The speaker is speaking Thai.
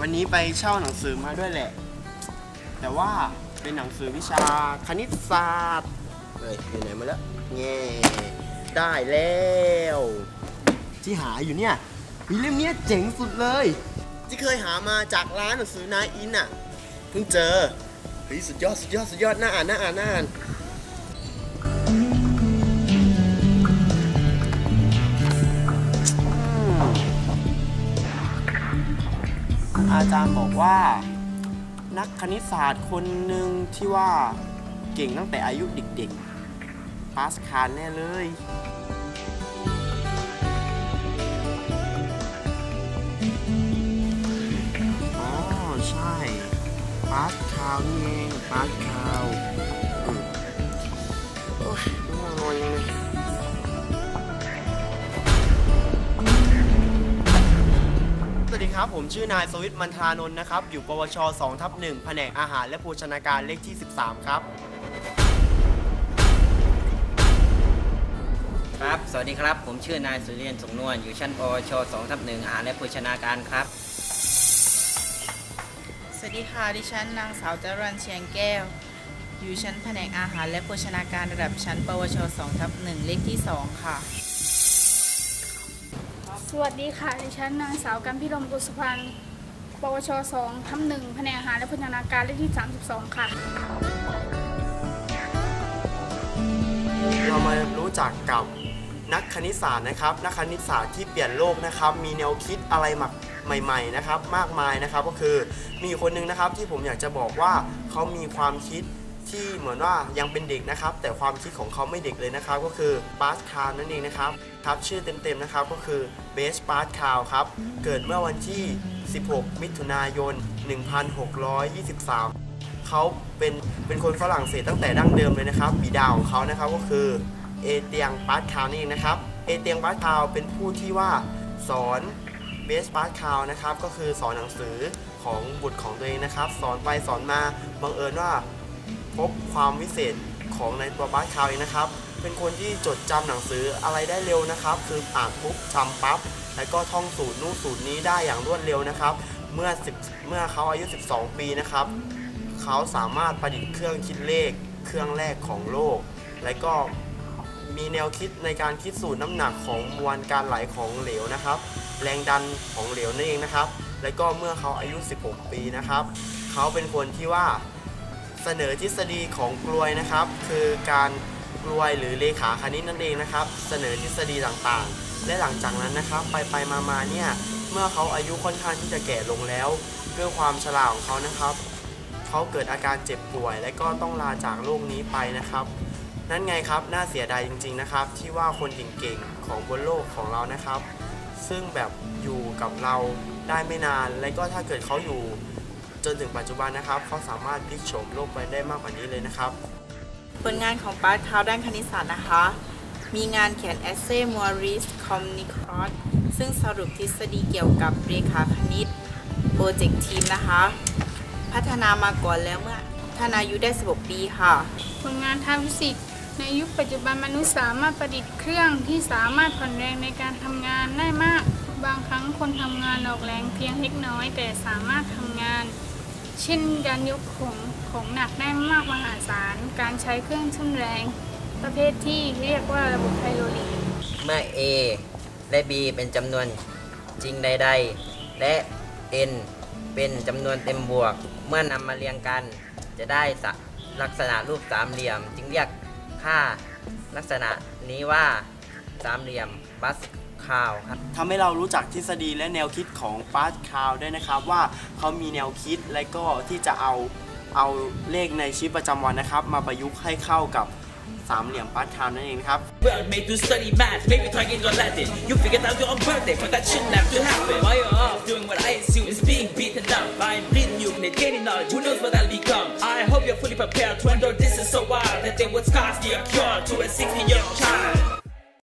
วันนี้ไปเช่าหนังสือมาด้วยแหละ แต่ว่าเป็นหนังสือวิชาคณิตศาสตร์เฮ้ยอยู่ไหนมาแล้วแง่ได้แล้ว ที่หาอยู่เนี่ยมีเล่มเนี้ยเจ๋งสุดเลย ที่เคยหามาจากร้านหนังสือนายอินอะเพิ่งเจอเฮ้ยสุดยอดสุดยอดสุดยอดน่าอ่านน่าอ่านน่าอ่าน อาจารย์บอกว่า นักคณิตศาสตร์คนหนึ่งที่ว่าเก่งตั้งแต่อายุเด็กๆปาสคาลแน่เลย อ๋อ ใช่ปาสคาลนี่เองปาสคาลโอ้ยง่วงนอนยังเลย ครับ ผมชื่อนายสวิตมันทานนท์นะครับ อยู่ปวช2ทับ1แผนกอาหารและโภชนาการเลขที่ 13 ครับ ครับ สวัสดีครับ ผมชื่อนายสุเรียนสงนวลอยู่ชั้นปวช2ทับหนึ่งอาหารและโภชนาการครับ สวัสดีค่ะ ดิฉันนางสาวจรัญเชียงแก้ว อยู่ชั้นแผนกอาหารและโภชนาการระดับชั้น ปวช2ทับ1เลขที่ 2 ค่ะ สวัสดีค่ะ ดิฉันนางสาวกันพิรมกุศพันธ์ปวช2ทับหนึ่งแผนกอาหารและโภชนาการเลขที่ 32 ค่ะ เรามารู้จักกับนักคณิตศาสตร์นะครับ นักคณิตศาสตร์ที่เปลี่ยนโลกนะครับ มีแนวคิดอะไรมาใหม่ๆนะครับ มากมายนะครับ ก็คือมีคนหนึ่งนะครับที่ผมอยากจะบอกว่าเขามีความคิด ที่เหมือนว่ายังเป็นเด็กนะครับ แต่ความคิดของเขาไม่เด็กเลยนะครับ ก็คือบาสคาร์นั่นเองนะครับครับชื่อเต็มๆนะครับก็คือเบสบาสคาร์ครับเกิดเมื่อวันที่ 16 มิถุนายน 1623 เขาเป็นเป็นคนฝรั่งเศสตั้งแต่ดั้งเดิมเลยนะครับบิดาของเขานะครับก็คือเอเตียงปาร์คาวนี่เองนะครับเอเตียงปาร์คาวเป็นผู้ที่ว่าสอนเบสปาร์คาวนะครับก็คือสอนหนังสือของบุตรของตัวเองนะครับ สอนไปสอนมาบังเอิญว่า พบความวิเศษของในตัวบาสคาวเองนะครับ เป็นคนที่จดจำหนังสืออะไรได้เร็วนะครับ คืออ่านปุ๊บจำปั๊บ แล้วก็ท่องสูตรนู่นสูตรนี้ได้อย่างรวดเร็วนะครับ เมื่อ10เมื่อเขาอายุ 12 ปีนะครับ เขาสามารถประดิษฐ์เครื่องคิดเลข เครื่องแรกของโลก และก็มีแนวคิดในการคิดสูตรน้ำหนักของมวลการไหลของเหลวนะครับ แรงดันของเหลวนั่นเองนะครับ และก็เมื่อเขาอายุ 16 ปีนะครับ เขาเป็นคนที่ว่า เสนอทฤษฎีของกลวยนะครับ คือการกลวยหรือเลขาคณิตนั่นเองนะครับ เสนอทฤษฎีต่างๆ และหลังจากนั้นนะครับ ไปไปมามาเนี่ยเมื่อเขาอายุค่อนข้างที่จะแก่ลงแล้ว ด้วยความฉลาดของเขานะครับ เขาเกิดอาการเจ็บป่วย และก็ต้องลาจากโลกนี้ไปนะครับ นั่นไงครับน่าเสียดายจริง ๆนะครับ ที่ว่าคนเก่งๆของบนโลกของเรานะครับ ซึ่งแบบอยู่กับเราได้ไม่นาน และก็ถ้าเกิดเขาอยู่ จนถึงปัจจุบันนะครับ เขาสามารถพลิกโฉมโลกไปได้มากกว่านี้เลยนะครับ ผลงานของปาร์คาวด้านคณิตศาสตร์นะคะ มีงานเขียน Essay Morris Comnicrot ซึ่งสรุปทฤษฎีเกี่ยวกับเรขาคณิตโปรเจกต์ทีมนะคะ พัฒนามาก่อนแล้วเมื่อท่านอายุได้ 16 ปีค่ะ ผลงานทางฟิสิกส์ในยุคปัจจุบันมนุษย์สามารถประดิษฐ์เครื่องที่สามารถผ่อนแรงในการทำงานได้มาก บางครั้งคนทำงานออกแรงเพียงเล็กน้อย แต่สามารถทำงาน เช่นการยกของของหนักได้มากมหาศาล การใช้เครื่องทุ่นแรง ประเภทที่เรียกว่าระบบไฮโดรลิกเมื่อ A และ B เป็นจำนวนจริงใด ๆ และ N เป็นจำนวนเต็มบวก เมื่อนำมาเรียงกัน จะได้สลักษณะรูปสามเหลี่ยม จึงเรียกค่าลักษณะนี้ว่าสามเหลี่ยมบัส คาวครับทำให้เรารู้จักทฤษฎีและแนวคิดของปาร์คาวด้วยนะครับ ว่าเขามีแนวคิดและก็ที่จะเอาเอาเลขในชีวิตประจำวันนะครับ มาประยุกต์ให้เข้ากับสามเหลี่ยมปาร์คาวนั่นเองครับ Well made to study math, maybe target your Latin. You figured out your own birthday, but that shouldn't have to happen. Why you off doing what I assume is being beaten down? I'm bleeding you, need gaining knowledge. Who knows what I'll become? I hope you're fully prepared to endure this is so wild that they would scarcely a cure to a 16 year old child.